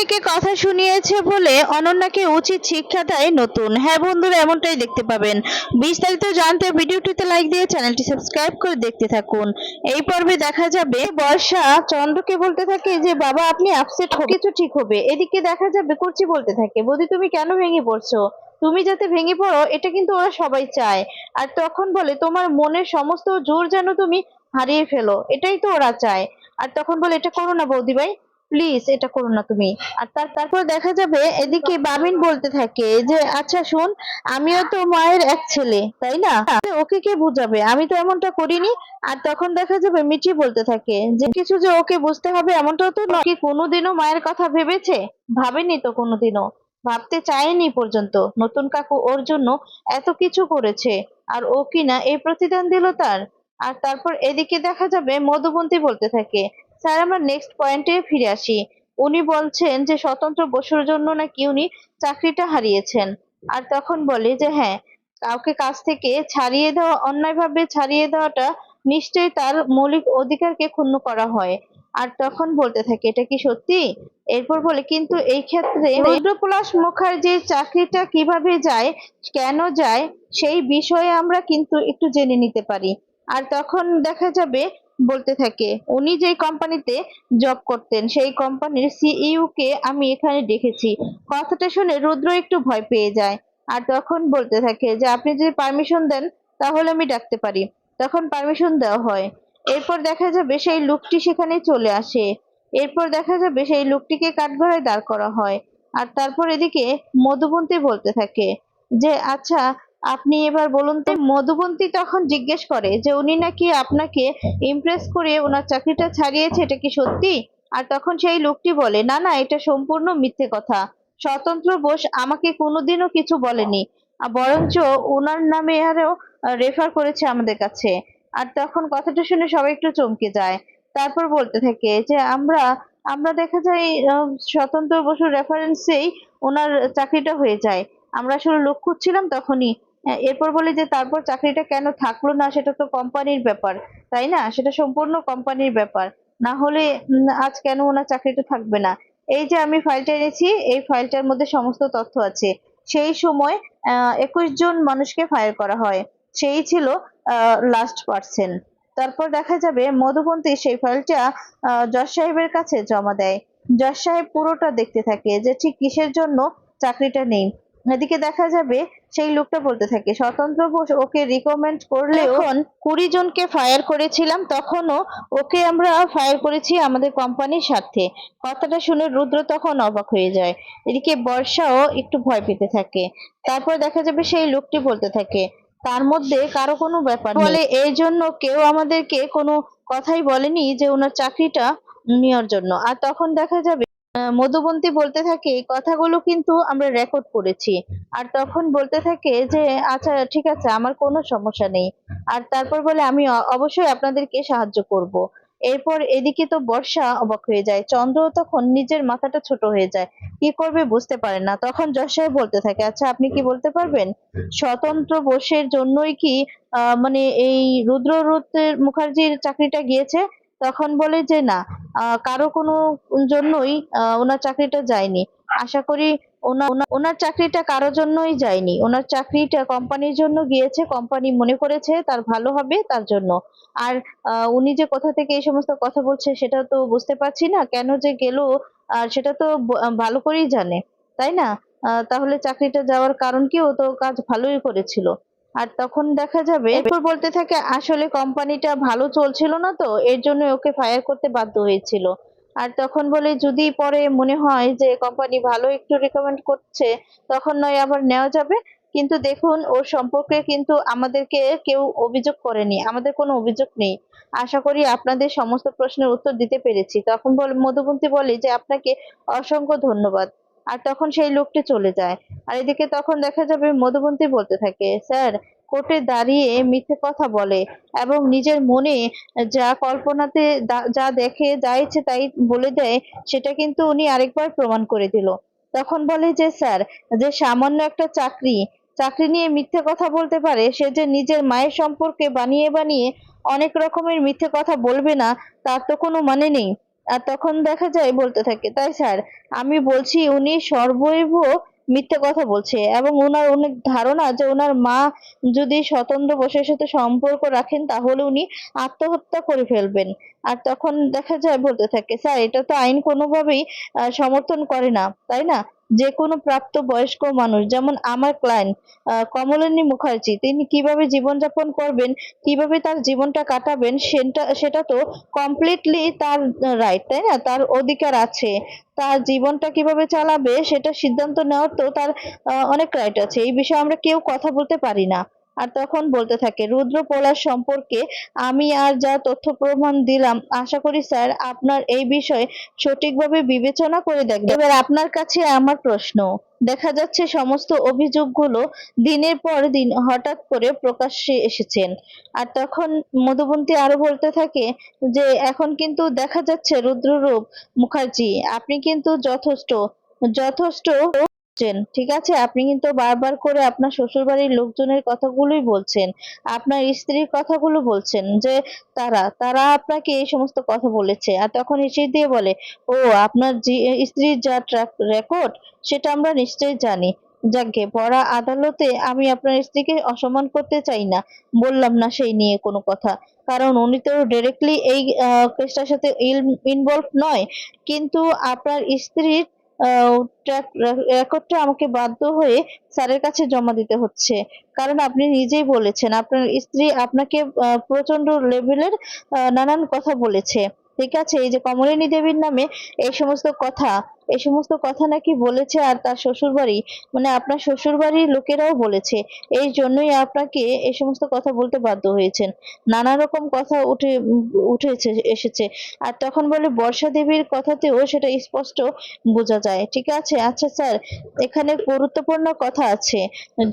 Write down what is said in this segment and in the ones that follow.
অনন্যাকে কথা শুনিয়েছে বলে অনন্যাকে উচিত শিক্ষা দেয় নতুন। হ্যাঁ বন্ধুরা, এমনটাই দেখতে পাবেন। বিস্তারিত জানতে ভিডিওটিতে লাইক দিয়ে চ্যানেলটি সাবস্ক্রাইব করে দেখতে থাকুন। এই পর্বে দেখা যাবে বর্ষা চন্দ্রকে বলতে থাকে যে, বাবা, আপনি আপসেট হবে কিছু ঠিক হবে। এদিকে দেখা যাবে কুর্চি বলতে থাকে, বৌদি, তুমি কেন ভেঙে পড়ছো? তুমি যাতে ভেঙে পড়ো, এটা কিন্তু ওরা সবাই চায়। আর তখন বলে, তোমার মনের সমস্ত জোর যেন তুমি হারিয়ে ফেলো। এটাই তো ওরা চায়। আর তখন বলে, এটা করো না বৌদি ভাই। প্লিজ এটা করো না তুমি। আর তার, তারপর দেখা যাবে এদিকে বাবিন বলতে থাকে যে আচ্ছা শোন, আমিও তো মায়ের এক ছেলে, তাই না? ওকে কে বুঝাবে? আমি তো এমনটা করিনি। আর তখন দেখা যাবে মিঠি বলতে থাকে যে, কিছু যে ওকে বুঝতে হবে এমনটাও তো নয়। কোনোদিনও মায়ের কথা ভেবেছে? ভাবেনি তো কোনোদিনও। ভাবতে চায়নি পর্যন্ত। নতুন কাকু ওর জন্য এত কিছু করেছে। আর ও কিনা এই প্রতিদান দিল তার? আর তারপর এদিকে দেখা যাবে মধুবন্তী বলতে থাকে স্যার আমরা নেক্সট পয়েন্টে ফিরে আসি। উনি বলছেন যে স্বতন্ত্র বসুর জন্য নাকি উনি চাকরিটা হারিয়েছেন। আর তখন বলে যে হ্যাঁ কাউকে কাজ থেকে ছাড়িয়ে দেওয়া অন্যায়ভাবে ছাড়িয়ে দেওয়াটা নিশ্চয়ই তার মৌলিক অধিকারকে ক্ষুণ্ণ করা হয়। আর তখন বলতে থাকে এটা কি সত্যি? এরপর বলে কিন্তু এই ক্ষেত্রে রুদ্রপলাশ মুখার্জির চাকরিটা কীভাবে যায় কেন যায় সেই বিষয়ে আমরা কিন্তু একটু জেনে নিতে পারি। আর তখন দেখা যাবে বলতে থাকে। উনি যে কোম্পানিতে জব করতেন, সেই কোম্পানির সিইও কে আমি এখানে দেখেছি। কথাটা শুনে রুদ্র একটু ভয় পেয়ে যায়। আর তখন বলতে থাকে যে, আপনি যদি পারমিশন দেন, তাহলে আমি ডাকতে পারি। তখন পারমিশন দেওয়া হয়। এরপর দেখা যাবে সেই লোকটি সেখানে চলে আসে। এরপর দেখা যাবে সেই লোকটিকে কাঠগড়ায় দাঁড় করা হয়। আর তারপর এদিকে মধুবন্তী বলতে থাকে যে আচ্ছা আপনি এবার বলুন তো, মধুবন্তী তখন জিজ্ঞেস করে যে উনি নাকি আপনাকে ইমপ্রেস করে ওনার চাকরিটা ছাড়িয়েছে, এটা কি সত্যি? আর তখন সেই লোকটি বলে, না না, এটা সম্পূর্ণ মিথ্যে কথা। স্বতন্ত্র বোস আমাকে কোনোদিনও কিছু বলেনি, আর বরঞ্চ ওনার নামে আরও রেফার করেছে আমাদের কাছে। আর তখন কথাটা শুনে সবাই একটু চমকে যায়। তারপর বলতে থাকে যে, আমরা আমরা দেখা যায় স্বতন্ত্র বসুর রেফারেন্সেই ওনার চাকরিটা হয়ে যায়। আমরা আসলে লোক খুঁজছিলাম তখনই এরপর বলি যে তারপর চাকরিটা কেন থাকল না, সেটা তো কোম্পানির ব্যাপার, তাই না? সেটা সম্পূর্ণ কোম্পানির ব্যাপার। না হলে আজ কেন ওনার চাকরিটা থাকবে না? এই যে আমি ফাইলটা এনেছি, এই ফাইলটার মধ্যে সমস্ত তথ্য আছে। সেই সময় একুশ জন মানুষকে ফায়ার করা হয়। সেই ছিল লাস্ট পার্সন তারপর দেখা যাবে, মধুবন্তী সেই ফাইলটা জজ সাহেবের কাছে জমা দেয়। জজ সাহেব পুরোটা দেখতে থাকে যে ঠিক কিসের জন্য চাকরিটা নেই। এদিকে দেখা যাবে সেই লোকটা বলতে থাকে স্বতন্ত্র বোস ওকে রিকমেন্ড করলে এখন কুড়ি জনকে ফায়ার করেছিলাম তখনও ওকে আমরা ফায়ার করেছি আমাদের কোম্পানির স্বার্থে কথাটা শুনে রুদ্র তখন অবাক হয়ে যায়। এদিকে বর্ষাও একটু ভয় পেতে থাকে। তারপর দেখা যাবে সেই লোকটি বলতে থাকে তার মধ্যে কারও কোনো ব্যাপার। বলে এই জন্য কেউ আমাদেরকে কোনো কথাই বলেনি যে ওনার চাকরিটা নেওয়ার জন্য। আর তখন দেখা যাবে মধুবন্তী বলতে থাকে, এই কথাগুলো কিন্তু আমরা রেকর্ড করেছি। আর তখন বলতে থাকে যে আচ্ছা ঠিক আছে, আমার কোনো সমস্যা নেই। আর তারপর বলে, আমি অবশ্যই আপনাদেরকে সাহায্য করব। এরপর এদিকে তো বর্ষা অবাক হয়ে যায়। চন্দ্র তখন নিজের মাথাটা ছোট হয়ে যায়। কি করবে বুঝতে পারে না। তখন যশ বলতে থাকে আচ্ছা আপনি কি বলতে পারবেন? স্বতন্ত্র বোসের জন্যই কি মানে এই রুদ্ররূপের মুখার্জির চাকরিটা গিয়েছে? তখন বলে যে, না কারও কোনো জন্যই ওনার চাকরিটা যায়নি। আশা করি ওনার চাকরিটা কারও জন্যই যায়নি। ওনার চাকরিটা কোম্পানির জন্য গিয়েছে, কোম্পানি মনে করেছে তার ভালো হবে তার জন্য। আর উনি যে কোথা থেকে এই সমস্ত কথা বলছে সেটা তো বুঝতে পারছি না। কেন যে গেল, আর সেটা তো ভালো করেই জানে। তাই না? তাহলে চাকরিটা যাওয়ার কারণ কি? ও তো কাজ ভালোই করেছিল। আর তখন দেখা যাবে এরপর বলতে থাকে, আসলে কোম্পানিটা ভালো চলছিল না তো, এর জন্য ওকে ফায়ার করতে বাধ্য হয়েছিল। আর তখন বলে, যদি পরে মনে হয় যে কোম্পানি ভালো একটু রেকমেন্ড করছে, তখন নয় আবার নেওয়া যাবে। কিন্তু দেখুন, ওর সম্পর্কে কিন্তু আমাদেরকে কেউ অভিযোগ করেনি, আমাদের কোনো অভিযোগ নেই। আশা করি আপনাদের সমস্ত প্রশ্নের উত্তর দিতে পেরেছি। তখন বল মধুবন্তী বলে যে, আপনাকে অসংখ্য ধন্যবাদ। আর তখন সেই লোকটি চলে যায়। আর এদিকে তখন দেখা যাবে মধুবন্তী বলতে থাকে, স্যার, কোর্টে দাঁড়িয়ে মিথ্যে কথা বলে এবং নিজের মনে যা কল্পনাতে যা দেখে যা ইচ্ছে তাই বলে দেয়, সেটা কিন্তু উনি আরেকবার প্রমাণ করে দিল। তখন বলে যে, স্যার, যে সামান্য একটা চাকরি চাকরি নিয়ে মিথ্যে কথা বলতে পারে, সে যে নিজের মায়ের সম্পর্কে বানিয়ে বানিয়ে অনেক রকমের মিথ্যে কথা বলবে না, তার তো কোনো মানে নেই। আর তখন দেখা যায়, বলতে থাকে, তাই স্যার, আমি বলছি উনি সর্বৈব মিথ্যে কথা বলছে এবং ওনার অনেক ধারণা যে ওনার মা যদি স্বতন্ত্র বসের সাথে সম্পর্ক রাখেন, তাহলে উনি আত্মহত্যা করে ফেলবেন। আর তখন দেখা যায়, বলতে থাকে, স্যার, এটা তো আইন কোনোভাবেই সমর্থন করে না। তাই না? যে কোনো প্রাপ্ত বয়স্ক মানুষ, যেমন আমার ক্লায়েন্ট কমলিনী মুখার্জি, তিনি কীভাবে জীবনযাপন করবেন, কীভাবে তার জীবনটা কাটাবেন, সেটা সেটা তো কমপ্লিটলি তার রাইট তাই না? তার অধিকার আছে। তার জীবনটা কীভাবে চালাবে, সেটা সিদ্ধান্ত নেওয়ার তো তার অনেক রাইট আছে। এই বিষয়ে আমরা কেউ কথা বলতে পারি না। আর তখন বলতে থাকে, রুদ্র পলাশ সম্পর্কে আমি আর যা তথ্য প্রমাণ দিলাম, আশা করি স্যার আপনার এই বিষয়ে সঠিকভাবে বিবেচনা করে দেখবেন। এবার আপনার কাছে আমার প্রশ্ন। দেখা যাচ্ছে সমস্ত অভিযোগগুলো দিনের পর দিন হঠাৎ করে প্রকাশ্যে এসেছেন। আর তখন মধুবন্তী আরও বলতে থাকে যে, এখন কিন্তু দেখা যাচ্ছে রুদ্ররূপ মুখার্জি, আপনি কিন্তু যথেষ্ট যথেষ্ট বলছেন, ঠিক আছে? আপনি কিন্তু বারবার করে আপনার শ্বশুর বাড়ির লোকজনের কথাগুলোই বলছেন, আপনার স্ত্রীর কথাগুলো বলছেন যে তারা তারা আপনাকে এই সমস্ত কথা বলেছে। আর তখন এসে দিয়ে বলে, ও, আপনার স্ত্রীর যা ট্র্যাক রেকর্ড সেটা আমরা নিশ্চয়ই জানি। যাকে পড়া আদালতে আমি আপনার স্ত্রীকে অসম্মান করতে চাই না, বললাম না সেই নিয়ে কোনো কথা। কারণ উনি তো ডিরেক্টলি এই কেসটার সাথে ইনভলভ নয়। কিন্তু আপনার স্ত্রীর রেকর্ডটা আমাকে বাধ্য হয়ে স্যারের কাছে জমা দিতে হচ্ছে। কারণ আপনি নিজেই বলেছেন, আপনার স্ত্রী আপনাকে প্রচণ্ড লেভেলের নানান কথা বলেছে। ঠিক আছে? এই যে কমলিনী দেবীর নামে এই সমস্ত কথা, এই সমস্ত কথা নাকি বলেছে আর তার শ্বশুর বাড়ি মানে আপনার শ্বশুর বাড়ির লোকেরাও বলেছে। এই জন্যই আপনাকে এই সমস্ত কথা বলতে বাধ্য হয়েছেন। নানা রকম কথা উঠে, উঠেছে, এসেছে। আর তখন বলে বর্ষা দেবীর কথাতেও সেটা স্পষ্ট বোঝা যায়। ঠিক আছে? আচ্ছা স্যার, এখানে গুরুত্বপূর্ণ কথা আছে।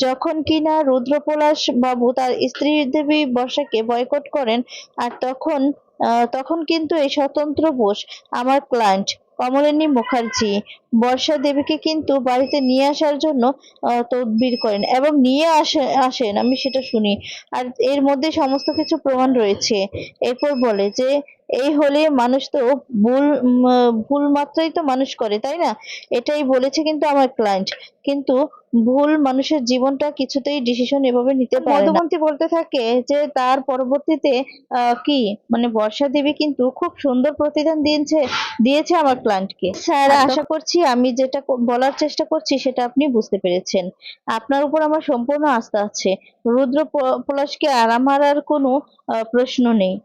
যখন কিনা রুদ্রপলাশ বাবু তার স্ত্রী দেবী বর্ষাকে বয়কট করেন, আর তখন তখন কিন্তু এই স্বতন্ত্র বোস আমার ক্লায়েন্ট কমলিনী মুখার্জি বর্ষা দেবীকে কিন্তু বাড়িতে নিয়ে আসার জন্য তদবির করেন এবং নিয়ে আসে, আসেন, আমি সেটা শুনি। আর এর মধ্যে সমস্ত কিছু প্রমাণ রয়েছে। এরপর বলে যে এই হলে মানুষ তো ভুল ভুল মাত্রাই তো মানুষ করে তাই না? এটাই বলেছে কিন্তু আমার ক্লায়েন্ট কিন্তু ভুল মানুষের জীবনটা কিছুতেই ডিসিশন এভাবে নিতে পারে না। মধুমন্তী বলতে থাকে যে তার পরবর্তীতে কি? মানে বর্ষা দেবী কিন্তু খুব সুন্দর প্রতিদান দিয়েছে দিয়েছে আমার ক্লায়েন্টকে স্যার আশা করছি আমি যেটা বলার চেষ্টা করছি সেটা আপনি বুঝতে পেরেছেন। আপনার উপর আমার সম্পূর্ণ আস্থা আছে। রুদ্র পলাশকে আর আমার আর কোনো প্রশ্ন নেই।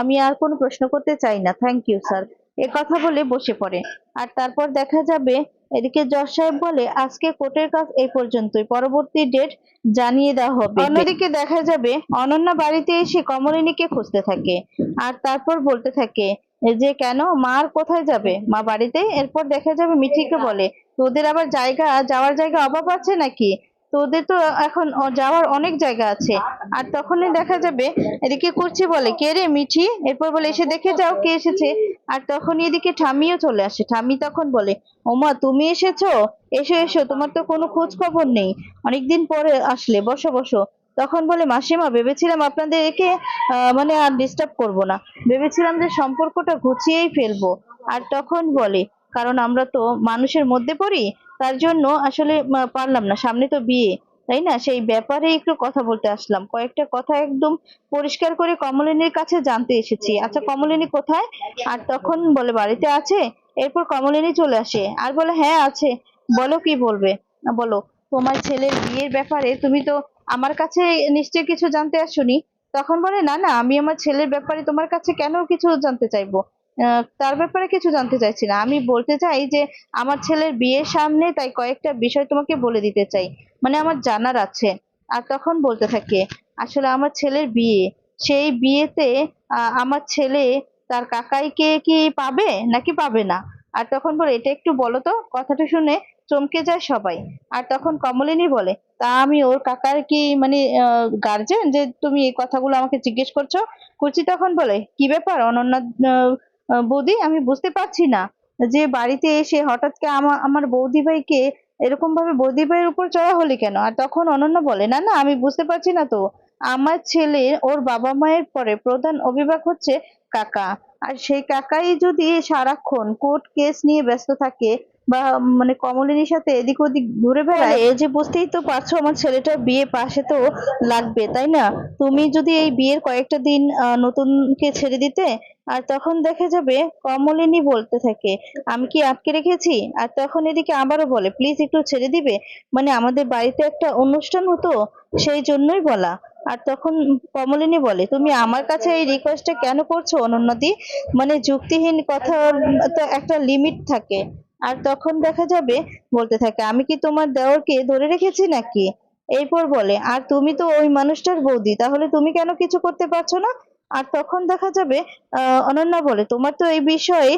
আমি আর কোনো প্রশ্ন করতে চাই না। থ্যাংক ইউ স্যার এ কথা বলে বসে পড়ে। আর তারপর দেখা যাবে, এদিকে জজ সাহেব বলে, আজকে কোর্টের কাজ এই পর্যন্তই। পরবর্তী ডেট জানিয়ে দেওয়া হবে। অন্যদিকে দেখা যাবে, অনন্যা বাড়িতে এসে কমলিনীকে খুঁজতে থাকে। আর তারপর বলতে থাকে, যে কেন, মা আর কোথায় যাবে? মা বাড়িতে? এরপর দেখা যাবে মিঠিকে বলে, তোদের আবার জায়গা, যাওয়ার জায়গা অভাব আছে নাকি? তোদের তো এখন যাওয়ার অনেক জায়গা আছে। আর তখনই দেখা যাবে, এদিকে করছি বলে, কে রে মিঠি? এরপর বলে, এসে দেখে যাও কে এসেছে। আর তখন এদিকে ঠামিও চলে আসে। ঠামি তখন বলে, ওমা, তুমি এসেছ? এসো এসো, তোমার তো কোনো খোঁজ খবর নেই। অনেকদিন পরে আসলে, বসো বসো। তখন বলে, মাসিমা, ভেবেছিলাম আপনাদের একে মানে আর ডিস্টার্ব করব না। ভেবেছিলাম যে সম্পর্কটা ঘুচিয়েই ফেলব। আর তখন বলে, কারণ আমরা তো মানুষের মধ্যে পড়ি তার জন্য আসলে পারলাম না। সামনে তো বিয়ে, তাই না? সেই ব্যাপারে একটু কথা বলতে আসলাম। কয়েকটা কথা একদম পরিষ্কার করে কমলিনীর কাছে জানতে এসেছি। আচ্ছা কমলিনী কোথায়? আর তখন বলে, বাড়িতে আছে? এরপর কমলিনী চলে আসে। আর বলে হ্যাঁ আছে। বলো কি বলবে? বলো, তোমার ছেলের বিয়ের ব্যাপারে তুমি তো আমার কাছে নিশ্চয়ই কিছু জানতে আসোনি। তখন বলে, না না, আমি আমার ছেলের ব্যাপারে তোমার কাছে কেন কিছু জানতে চাইব? তার ব্যাপারে কিছু জানতে চাইছি না। আমি বলতে চাই যে, আমার ছেলের বিয়ের সামনে তাই কয়েকটা বিষয় তোমাকে বলে দিতে চাই। মানে আমার জানার আছে। আর তখন বলতে থাকে, আসলে আমার ছেলের বিয়ে, সেই বিয়েতে আমার ছেলে তার কাকাইকে কি পাবে নাকি পাবে না? আর তখন বলে, এটা একটু বলো তো, কথাটা শুনে চমকে যায় সবাই। আর তখন কমলিনী বলে, তা আমি ওর কাকার কি মানে গার্জেন যে তুমি এই কথাগুলো আমাকে জিজ্ঞেস করছ? কুচি তখন বলে, কি ব্যাপার? অনন্যা বৌদি আমি বুঝতে পারছি না যে বাড়িতে এসে হঠাৎ করে আমার আমার বৌদি ভাইকে এরকম ভাবে বৌদি ভাইয়ের উপর চড়া হলি কেন? আর তখন অনন্যা বলে না না আমি বুঝতে পারছি না তো। আমার ছেলে ওর বাবা মায়ের পরে প্রধান অভিভাবক হচ্ছে কাকা। আর সেই কাকাই যদি সারাক্ষণ কোর্ট কেস নিয়ে ব্যস্ত থাকে বা মানে কমলিনীর সাথে এদিক ওদিক ঘুরে বেড়ায় এই যে বুঝতেই তো পারছ আমার ছেলেটার বিয়ে পাশে তো লাগবে তাই না? তুমি যদি এই বিয়ের কয়েকটা দিন আহ, নতুনকে ছেড়ে দিতে আর তখন দেখা যাবে কমলিনী বলতে থাকে, আমি কি আটকে রেখেছি? আর তখন এদিকে আবারও বলে, প্লিজ একটু ছেড়ে দিবে? মানে আমাদের বাড়িতে একটা অনুষ্ঠান হতো, সেই জন্যই বলা। আর তখন কমলিনী বলে, তুমি আমার কাছে এই রিকোয়েস্টটা কেন করছ অনন্যাদি? মানে যুক্তিহীন কথার তো একটা লিমিট থাকে। আর তখন দেখা যাবে, বলতে থাকে, আমি কি তোমার দেওরকে ধরে রেখেছি নাকি? এরপর বলে, আর তুমি তো ওই মানুষটার বৌদি, তাহলে তুমি কেন কিছু করতে পারছ না? আর তখন দেখা যাবে অনন্যা বলে, তোমার তো এই বিষয়ে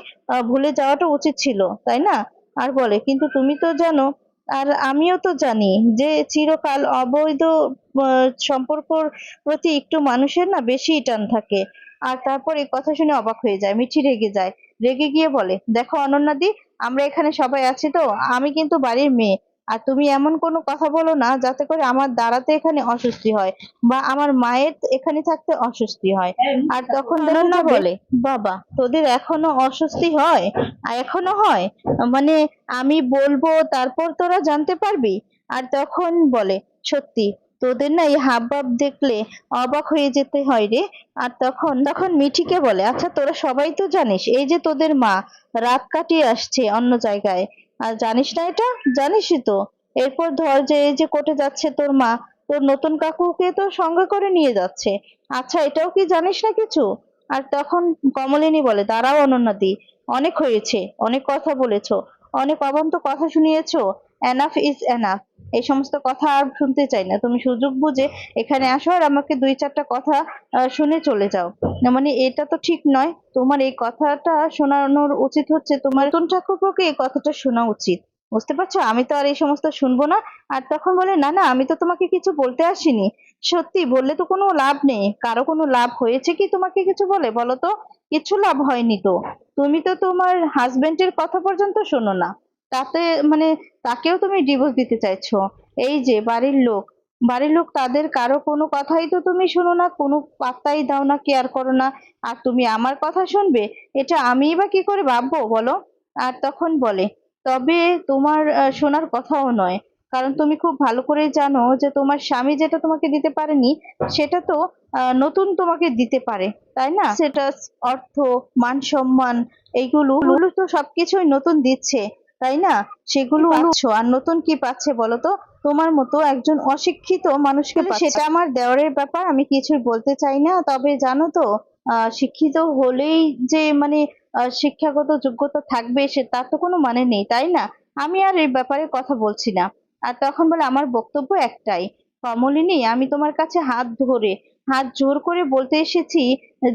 ভুলে যাওয়াটা উচিত ছিল, তাই না? আর বলে, কিন্তু তুমি তো জানো, আর আমিও তো জানি যে চিরকাল অবৈধ সম্পর্কর প্রতি একটু মানুষের না বেশি টান থাকে। আর তারপর এই কথা শুনে অবাক হয়ে যায়, মিঠি রেগে যায়। রেগে গিয়ে বলে, দেখো অনন্যাদি, আমরা এখানে সবাই আছি তো, আমি কিন্তু বাড়ির মেয়ে আর তুমি এমন কোনো কথা বলো না যাতে করে আমার দাঁড়াতে এখানে অস্বস্তি হয় বা আমার মায়ের এখানে থাকতে অস্বস্তি হয়। আর তখন না বলে বাবা তোদের এখনও অস্বস্তি হয়? আর এখনও হয়? মানে আমি বলব তারপর তোরা জানতে পারবি? আর তখন বলে সত্যি তোদের না এই হাবভাব দেখলে অবাক হয়ে যেতে হয় রে। আর তখন তখন মিঠিকে বলে আচ্ছা তোরা সবাই তো জানিস এই যে তোদের মা রাত কাটিয়ে আসছে অন্য জায়গায়। আর জানিস না এটা? জানিসই তো। এরপর ধর যে এই যে কোর্টে যাচ্ছে তোর মা, তোর নতুন কাকুকে তো সঙ্গে করে নিয়ে যাচ্ছে। আচ্ছা এটাও কি জানিস না কিছু? আর তখন কমলিনী বলে, দাঁড়াও অনন্যাদি, অনেক হয়েছে, অনেক কথা বলেছ, অনেক অবান্ত কথা শুনিয়েছো এনাফ ইজ এনাফ এই সমস্ত কথা আর শুনতে চাই না। তুমি সুযোগ বুঝে এখানে আসো আর আমাকে দুই চারটা কথা শুনে চলে যাও। না মানে এটা তো ঠিক নয়। তোমার এই কথাটা শোনানোর উচিত হচ্ছে তোমার নতুন ঠাকুরকে এই কথাটা শোনা উচিত। বুঝতে পারছ? আমি তো আর এই সমস্ত শুনব না। আর তখন বলে, না না, আমি তো তোমাকে কিছু বলতে আসিনি। সত্যি, বললে তো কোনো লাভ নেই। কারও কোনো লাভ হয়েছে কি তোমাকে কিছু বলে? বলো তো। কিছু লাভ হয়নি তো। তুমি তো তোমার হাজবেন্ডের কথা পর্যন্ত শোনো না। তাতে মানে তাকেও তুমি ডিভোর্স দিতে চাইছো। এই যে বাড়ির লোক বাড়ির লোক তাদের কারও কোনো কথাই তো তুমি শোনো না, কোনো পাত্তাই দাও না কেয়ার করো না। আর তুমি আমার কথা শুনবে? এটা আমি বা কি করে ভাববো বলো? আর তখন বলে, তবে তোমার শোনার কথাও নয়। কারণ তুমি খুব ভালো করে জানো যে তোমার স্বামী যেটা তোমাকে দিতে পারেনি, সেটা তো নতুন তোমাকে দিতে পারে, তাই না? সেটা অর্থ, মান সম্মান, এইগুলো তো সবকিছুই নতুন দিচ্ছে। তাই না? সেগুলো পাচ্ছ। আর নতুন কি পাচ্ছে বলো তো? তোমার মতো একজন অশিক্ষিত মানুষকে। সেটা আমার দেওয়ারের ব্যাপার আমি কিছু বলতে চাই না। তবে জানো তো আহ, শিক্ষিত হলেই যে মানে শিক্ষাগত যোগ্যতা থাকবে সে তার তো কোনো মানে নেই তাই না? আমি আর এই ব্যাপারে কথা বলছি না। আর তখন বলে আমার বক্তব্য একটাই কমলিনী আমি তোমার কাছে হাত ধরে হাত জোর করে বলতে এসেছি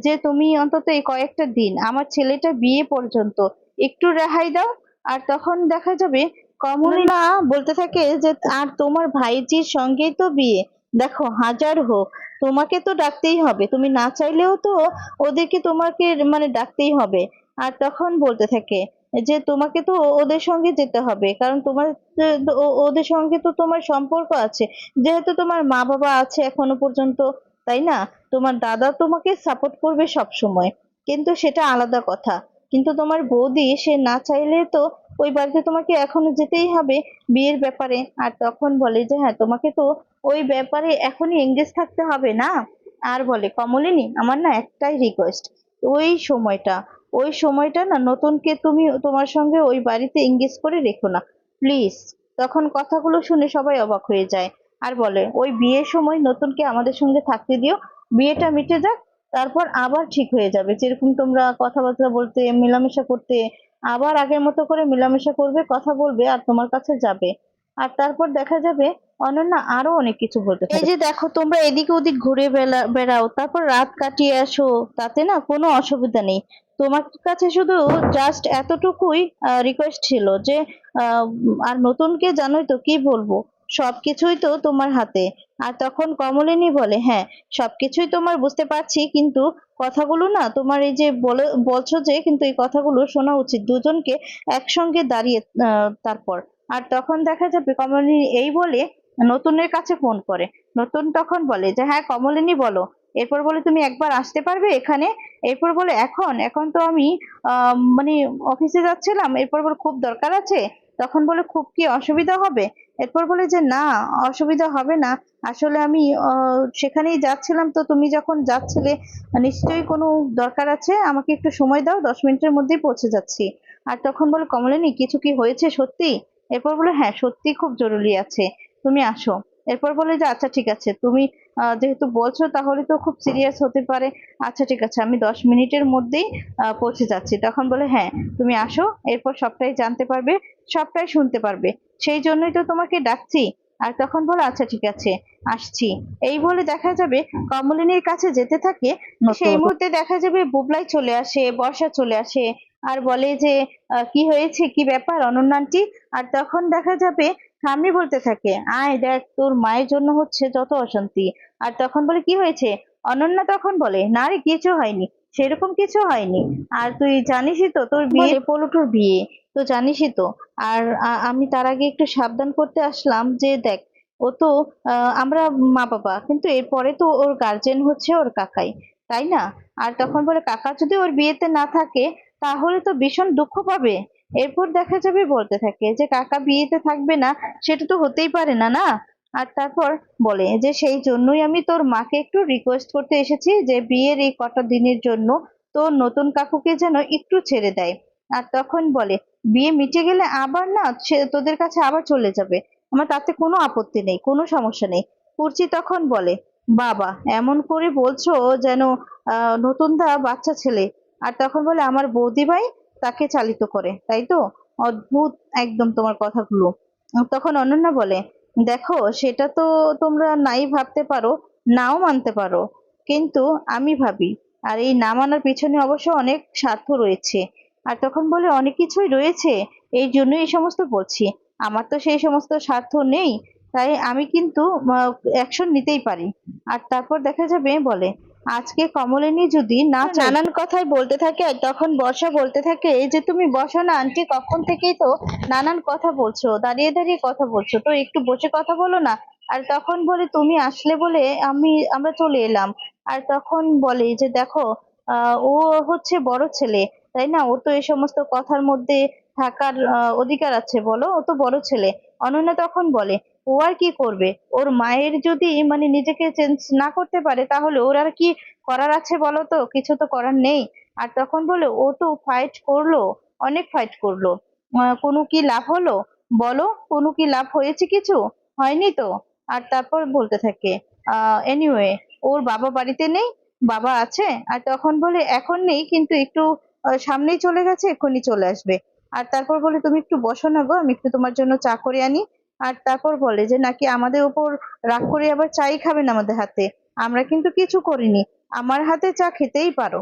যে তুমি অন্তত এই কয়েকটা দিন আমার ছেলেটা বিয়ে পর্যন্ত একটু রেহাই দাও আর তখন দেখা যাবে কমলা বলতে থাকে যে, আর তোমার ভাইজির সঙ্গেই তো বিয়ে। দেখো, হাজার হোক। তোমাকে তো ডাকতেই হবে। তুমি না চাইলেও তো ওদেরকে তোমাকে মানে ডাকতেই হবে। আর তখন বলতে থাকে যে, তোমাকে তো ওদের সঙ্গে যেতে হবে। কারণ তোমার ওদের সঙ্গে তো তোমার সম্পর্ক আছে। যেহেতু তোমার মা বাবা আছে এখনও পর্যন্ত, তাই না? তোমার দাদা তোমাকে সাপোর্ট করবে সব সময় কিন্তু সেটা আলাদা কথা। কিন্তু তোমার বৌদি সে না চাইলে তো ওই বাড়িতে তোমাকে এখনও যেতেই হবে বিয়ের ব্যাপারে। আর তখন বলে যে হ্যাঁ তোমাকে তো ওই ব্যাপারে এখনই এঙ্গেজ থাকতে হবে না? আর বলে, কমলিনী, আমার না একটাই রিকোয়েস্ট ওই সময়টা ওই সময়টা না নতুনকে তুমি তোমার সঙ্গে ওই বাড়িতে এঙ্গেজ করে রেখো না। প্লিজ। তখন কথাগুলো শুনে সবাই অবাক হয়ে যায়। আর বলে, ওই বিয়ের সময় নতুনকে আমাদের সঙ্গে থাকতে দিও, বিয়েটা মিটে যাক তারপর আবার ঠিক হয়ে যাবে। যেরকম তোমরা কথাবার্তা বলতে মেলামেশা করতে আবার আগের মতো করে মেলামেশা করবে কথা বলবে আর তোমার কাছে যাবে। আর তারপর দেখা যাবে অনন্যা আরও অনেক কিছু বলতে এই যে দেখো তোমরা এদিকে ওদিক ঘুরে বেলা- বেড়াও তারপর রাত কাটিয়ে আসো তাতে না কোনো অসুবিধা নেই। তোমার কাছে শুধু জাস্ট এতটুকুই রিকোয়েস্ট ছিল যে আহ, আর নতুনকে জানোই তো কি বলব। সবকিছুই তো তোমার হাতে। আর তখন কমলিনী বলে হ্যাঁ সবকিছুই তোমার, বুঝতে পারছি, কিন্তু কথাগুলো না, তোমার এই যে বলে, বলছো যে, কিন্তু এই কথাগুলো শোনা উচিত দুজনকে একসঙ্গে দাঁড়িয়ে তারপর। আর তখন দেখা যাবে কমলিনী এই বলে নতুনের কাছে ফোন করে। নতুন তখন বলে যে হ্যাঁ কমলিনী বলো। এরপর বলে, তুমি একবার আসতে পারবে এখানে? এরপর বলে, এখন এখন তো আমি মানে অফিসে যাচ্ছিলাম। এরপর বলে, খুব দরকার আছে? তখন বলে, খুব কি অসুবিধা হবে? এরপর বলে যে, না, অসুবিধা হবে না। আসলে আমি সেখানেই যাচ্ছিলাম তো তুমি যখন যাচ্ছিলে, নিশ্চয়ই কোনো দরকার আছে? আমাকে একটু সময় দাও, দশ মিনিটের মধ্যেই পৌঁছে যাচ্ছি। আর তখন বলে, কমলিনী, কিছু কি হয়েছে সত্যি? এরপর বলে হ্যাঁ সত্যি খুব জরুরি আছে। তুমি আসো। এরপর বলে যে আচ্ছা ঠিক আছে। তুমি যেহেতু বলছো, তাহলে তো খুব সিরিয়াস হতে পারে। আচ্ছা ঠিক আছে, আমি দশ মিনিটের মধ্যেই পৌঁছে যাচ্ছি। তখন বলে হ্যাঁ তুমি আসো। এরপর সবটাই জানতে পারবে, সবটাই শুনতে পারবে। সেই জন্যই তো তোমাকে ডাকছি। আর তখন বলো আচ্ছা ঠিক আছে আসছি। এই বলে দেখা যাবে কমলিনীর কাছে যেতে থাকে। সেই মুহূর্তে দেখা যাবে বুবলাই চলে আসে বর্ষা চলে আসে আর বলে যে কি হয়েছে? কি ব্যাপার? অনন্যান্টি আর তখন দেখা যাবে স্বামী বলতে থাকে আয় দেখ তোর মায়ের জন্য হচ্ছে যত অশান্তি। আর তখন বলে কি হয়েছে? অনন্যা তখন বলে না রে কিছু হয়নি। সেরকম কিছু হয়নি। আর তুই জানিসই তো, তোর বিয়ে পলটুর বিয়ে, তো জানিসই তো। আর আমি তার আগে একটু সাবধান করতে আসলাম যে দেখ, ও তো আমরা মা বাবা, কিন্তু এরপরে তো ওর গার্জেন হচ্ছে ওর কাকাই, তাই না? আর তখন বলে, কাকা যদি ওর বিয়েতে না থাকে, তাহলে তো ভীষণ দুঃখ পাবে। এরপর দেখা যাবে বলতে থাকে যে, কাকা বিয়েতে থাকবে না, সেটা তো হতেই পারে না না? আর তারপর বলে যে, সেই জন্যই আমি তোর মাকে একটু রিকোয়েস্ট করতে এসেছি যে, বিয়ের এই কটা দিনের জন্য তোর নতুন কাকুকে যেন একটু ছেড়ে দেয়। আর তখন বলে, বিয়ে মিটে গেলে আবার না সে তোদের কাছে আবার চলে যাবে। আমার তাতে কোনো আপত্তি নেই, কোনো সমস্যা নেই। কুর্চি তখন বলে, বাবা, এমন করে বলছো যেন নতুন দা বাচ্চা ছেলে। আর তখন বলে, আমার বৌদি ভাই তাকে চালিত করে, তাই তো? অদ্ভুত একদম তোমার কথাগুলো। তখন অনন্যা বলে দেখো, সেটা তো তোমরা নাই ভাবতে পারো, নাও মানতে পারো। কিন্তু আমি ভাবি, আর এই না মানার পিছনে অবশ্য অনেক স্বার্থ রয়েছে। আর তখন বলে অনেক কিছুই রয়েছে, এই জন্যই এই সমস্ত বলছি। আমার তো সেই সমস্ত স্বার্থ নেই, তাই আমি কিন্তু অ্যাকশন নিতেই পারি। আর তারপর দেখা যাবে, বলে আজকে কমলিনী যদি না নানান কথাই বলতে থাকে তখন বর্ষা বলতে থাকে এই যে তুমি বসো না আন্টি কখন থেকেই তো নানান কথা বলছো দাঁড়িয়ে দাঁড়িয়ে কথা বলছো তো একটু বসে কথা বলো না। আর তখন বলে তুমি আসলে বলে আমি আমরা চলে এলাম। আর তখন বলে যে দেখো আহ, ও হচ্ছে বড় ছেলে তাই না? ও তো এই সমস্ত কথার মধ্যে থাকার অধিকার আছে বলো ও তো বড় ছেলে। অনন্যা তখন বলে ও আর কি করবে? ওর মায়ের যদি মানে নিজেকে চেঞ্জ না করতে পারে, তাহলে ওর আর কি করার আছে বলো তো? কিছু তো করার নেই। আর তখন বলে, ও তো ফাইট করল, অনেক ফাইট করল। কোনো কি লাভ হলো? বলো, কোনো কি লাভ হয়েছে কিছু? হয়নি তো? আর তারপর বলতে থাকে এনিওয়ে ওর বাবা বাড়িতে নেই, বাবা আছে। আর তখন বলে, এখন নেই, কিন্তু একটু সামনেই চলে গেছে, এক্ষুনি চলে আসবে। আর তারপর বলে, তুমি একটু বসো না গো, আমি একটু তোমার জন্য চা করে আনি। আর তারপর বলে যে, নাকি আমাদের উপর রাগ করে আবার চাই খাবেন আমাদের হাতে? আমরা কিন্তু কিছু করিনি। আমার হাতে চা খেতেই পারো।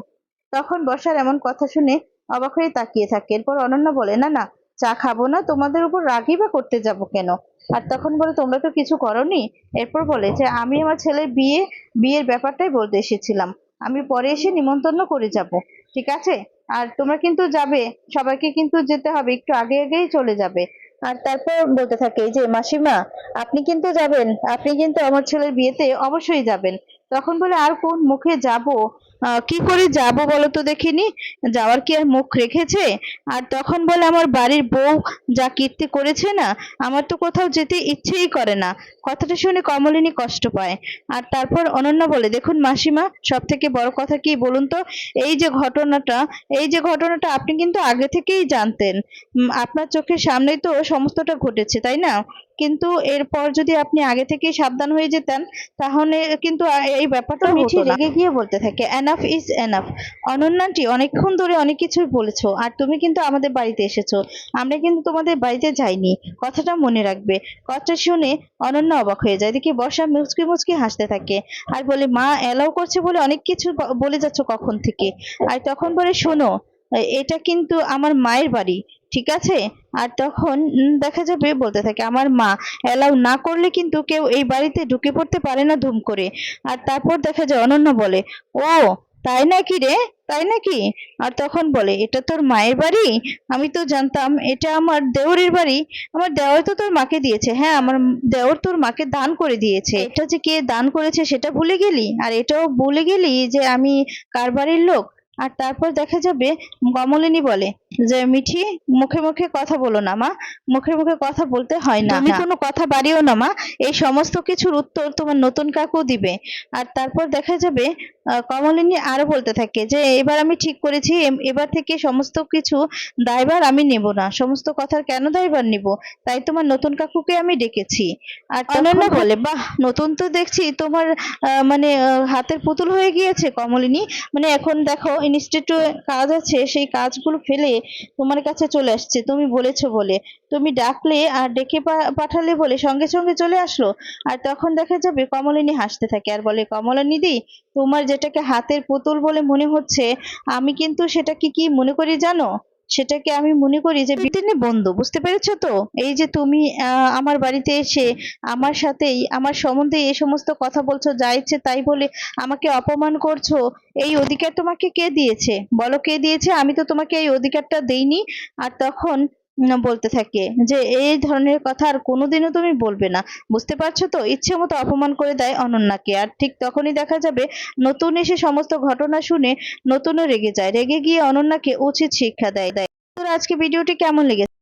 তখন বর্ষার এমন কথা শুনে অবাক হয়ে তাকিয়ে থাকে। এরপর অনন্য বলে, না না, চা খাব না, তোমাদের উপর রাগই বা করতে যাব কেন? আর তখন বলে, তোমরা তো কিছু করনি? এরপর বলে যে, আমি আমার ছেলের বিয়ে, বিয়ের ব্যাপারটাই বলতে এসেছিলাম। আমি পরে এসে নিমন্ত্রণ করে যাব, ঠিক আছে? আর তোমরা কিন্তু যাবে, সবাইকে কিন্তু যেতে হবে, একটু আগে আগেই চলে যাবে। আর তারপর বলতে থাকে যে, মাসিমা, আপনি কিন্তু যাবেন। আপনি কিন্তু আমার ছেলের বিয়েতে অবশ্যই যাবেন। তখন বলে, আর কোন মুখে যাব? কি করে যাব বলো তো দেখিনি? যাওয়ার কি আর মুখ রেখেছে? আর তখন বলে আমার বাড়ির বউ যা কীর্তি করেছে না আমার তো কোথাও যেতে ইচ্ছেই করে না। কথাটা শুনে কমলিনী কষ্ট পায়। আর তারপর অনন্যা বলে দেখুন মাসিমা সব থেকে বড় কথা কি বলুন তো? এই যে ঘটনাটা এই যে ঘটনাটা আপনি কিন্তু আগে থেকেই জানতেন। আপনার চোখের সামনেই তো সমস্তটা ঘটেছে তাই না? কিন্তু এরপর যদি আপনি আগে থেকেই সাবধান হয়ে যেতেন তাহলে কিন্তু এই ব্যাপারটা রেগে গিয়ে বলতে থাকে এনাফ ইজ এনাফ অনন্যাটি অনেকক্ষণ ধরে অনেক কিছুই বলেছ, আর তুমি কিন্তু আমাদের বাড়িতে এসেছ। আমরা কিন্তু তোমাদের বাড়িতে যাইনি। কথাটা মনে রাখবে। কথাটা শুনে অনন্যা অবাক হয়ে যায়। দেখি বর্ষা মুচকি মুচকি হাসতে থাকে আর বলে, মা এলাও করছে বলে অনেক কিছু বলে যাচ্ছ কখন থেকে? আর তখন বলে, শোনো এটা কিন্তু আমার মায়ের বাড়ি। ঠিক আছে? আর তখন দেখা যাবে, বলতে থাকে, আমার মা এলাও না করলে কিন্তু কেউ এই বাড়িতে ঢুকে পড়তে পারে না ধুম করে। আর তারপর দেখা যায়, অনন্য বলে, ও, তাই নাকি রে? তাই নাকি? আর তখন বলে, এটা তোর মায়ের বাড়ি? আমি তো জানতাম এটা আমার দেওরের বাড়ি। আমার দেওর তো তোর মাকে দিয়েছে। হ্যাঁ আমার দেওর তোর মাকে দান করে দিয়েছে। এটা যে কে দান করেছে সেটা ভুলে গেলি? আর এটাও ভুলে গেলি যে আমি কার বাড়ির লোক? আর তারপর দেখা যাবে কমলিনী বলে যে মিঠি মুখে মুখে কথা বলো না মা। মুখে মুখে কথা বলতে হয় না। তুমি কোনো কথা বাড়িও না মা। এই সমস্ত কিছুর উত্তর তোমার নতুন কাকু দিবে। আর তারপর দেখা যাবে কমলিনী আরও বলতে থাকে যে এবার আমি ঠিক করেছি এবার থেকে সমস্ত কিছু দায়ভার আমি নেব না। সমস্ত কথার কেন দায়ভার নিব? তাই তোমার নতুন কাকুকে আমি ডেকেছি। আর অনন্যা বলে বাহ নতুন তো দেখছি তোমার আহ, মানে হাতের পুতুল হয়ে গিয়েছে কমলিনী। মানে এখন দেখো ইনস্টিটিউটে কাজ আছে সেই কাজগুলো ফেলে তোমার কাছে চলে আসছে, তুমি বলেছ বলে। তুমি ডাকলে আর ডেকে পাঠালে বলে, সঙ্গে সঙ্গে চলে আসলো। আর তখন দেখা যাবে কমলিনী হাসতে থাকে আর বলে কমলিনী দি তোমার যেটাকে হাতের পুতুল বলে মনে হচ্ছে, আমি কিন্তু সেটাকে কি মনে করি জানো? সেটাকে আমি মনে করি যে বিদিনে বন্ধু বুঝতে পেরেছ তো? এই যে তুমি আহ, আমার বাড়িতে এসে আমার সাথেই আমার সম্বন্ধে এই সমস্ত কথা বলছো যা ইচ্ছে তাই বলে আমাকে অপমান করছ এই অধিকার তোমাকে কে দিয়েছে? বলো কে দিয়েছে? আমি তো তোমাকে এই অধিকারটা দেইনি। আর তখন বলতে থাকে যে এই ধরনের কথা আর কোনোদিনও তুমি বলবে না। বুঝতে পারছ তো? ইচ্ছে মতো অপমান করে দেয় অনন্যাকে। আর ঠিক তখনই দেখা যাবে নতুন এসে সমস্ত ঘটনা শুনে নতুনও রেগে যায়। রেগে গিয়ে অনন্যাকে উচিত শিক্ষা দেয় দেয়। আজকে ভিডিওটি কেমন লেগেছে?